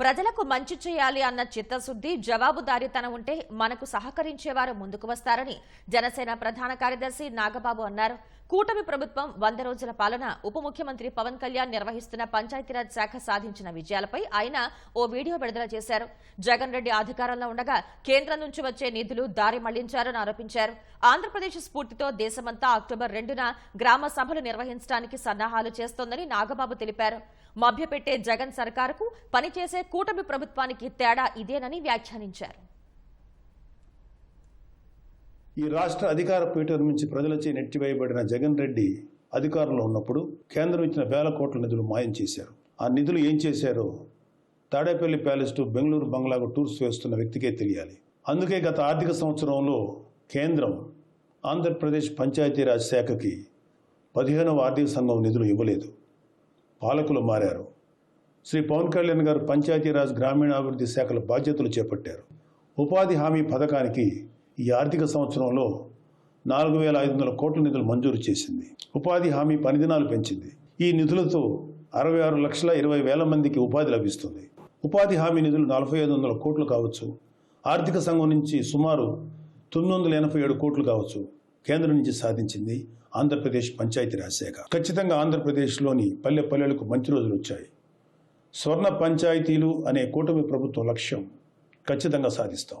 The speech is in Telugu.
ప్రజలకు మంచి చేయాలి అన్న చిత్తశుద్ధి జవాబుదారీతనం ఉంటే మనకు సహకరించేవారు ముందుకు వస్తారని జనసేన ప్రధాన కార్యదర్శి నాగబాబు అన్నారు. కూటమి ప్రభుత్వం వంద రోజుల పాలన ఉప ముఖ్యమంత్రి పవన్ కళ్యాణ్ నిర్వహిస్తున్న పంచాయతీరాజ్ శాఖ సాధించిన విజయాలపై ఆయన ఓ వీడియో విడుదల చేశారు. జగన్ రెడ్డి అధికారంలో ఉండగా కేంద్రం నుంచి వచ్చే నిధులు దారి మళ్ళించారని ఆరోపించారు. ఆంధ్రప్రదేశ్ స్ఫూర్తితో దేశమంతా అక్టోబర్ రెండున గ్రామ సభలు నిర్వహించడానికి సన్నాహాలు చేస్తోందని నాగబాబు తెలిపారు. మభ్యపెట్టే జగన్ సర్కారుకు పనిచేసే కూటమి ప్రభుత్వానికి తేడా ఇదేనని వ్యాఖ్యానించారు. ఈ రాష్ట్ర అధికార పీఠం నుంచి ప్రజలచే నెట్టివేయబడిన జగన్ రెడ్డి అధికారంలో ఉన్నప్పుడు కేంద్రం ఇచ్చిన వేల కోట్ల నిధులు మాయం చేశారు. ఆ నిధులు ఏం చేశారో తాడేపల్లి ప్యాలెస్ టు బెంగళూరు బంగ్లాకు టూర్స్ వేస్తున్న వ్యక్తికే తెలియాలి. అందుకే గత ఆర్థిక సంవత్సరంలో కేంద్రం ఆంధ్రప్రదేశ్ పంచాయతీరాజ్ శాఖకి పదిహేనవ ఆర్థిక సంఘం నిధులు ఇవ్వలేదు. పాలకులు మారారు. శ్రీ పవన్ కళ్యాణ్ గారు పంచాయతీరాజ్ గ్రామీణాభివృద్ధి శాఖల బాధ్యతలు చేపట్టారు. ఉపాధి హామీ పథకానికి ఈ ఆర్థిక సంవత్సరంలో నాలుగు వేల ఐదు వందల కోట్ల నిధులు మంజూరు చేసింది. ఉపాధి హామీ పనిదినాలు పెంచింది. ఈ నిధులతో అరవై ఆరు లక్షల ఇరవై వేల మందికి ఉపాధి లభిస్తుంది. ఉపాధి హామీ నిధులు నలభై ఐదు వందల కోట్లు కావచ్చు. ఆర్థిక సంఘం నుంచి సుమారు తొమ్మిది వందల ఎనభై ఏడు కోట్లు కావచ్చు. కేంద్రం నుంచి సాధించింది ఆంధ్రప్రదేశ్ పంచాయతీరాజ్ శాఖ. ఖచ్చితంగా ఆంధ్రప్రదేశ్లోని పల్లె పల్లెలకు మంచి రోజులు వచ్చాయి. స్వర్ణ పంచాయతీలు అనే కూటమి ప్రభుత్వ లక్ష్యం ఖచ్చితంగా సాధిస్తాం.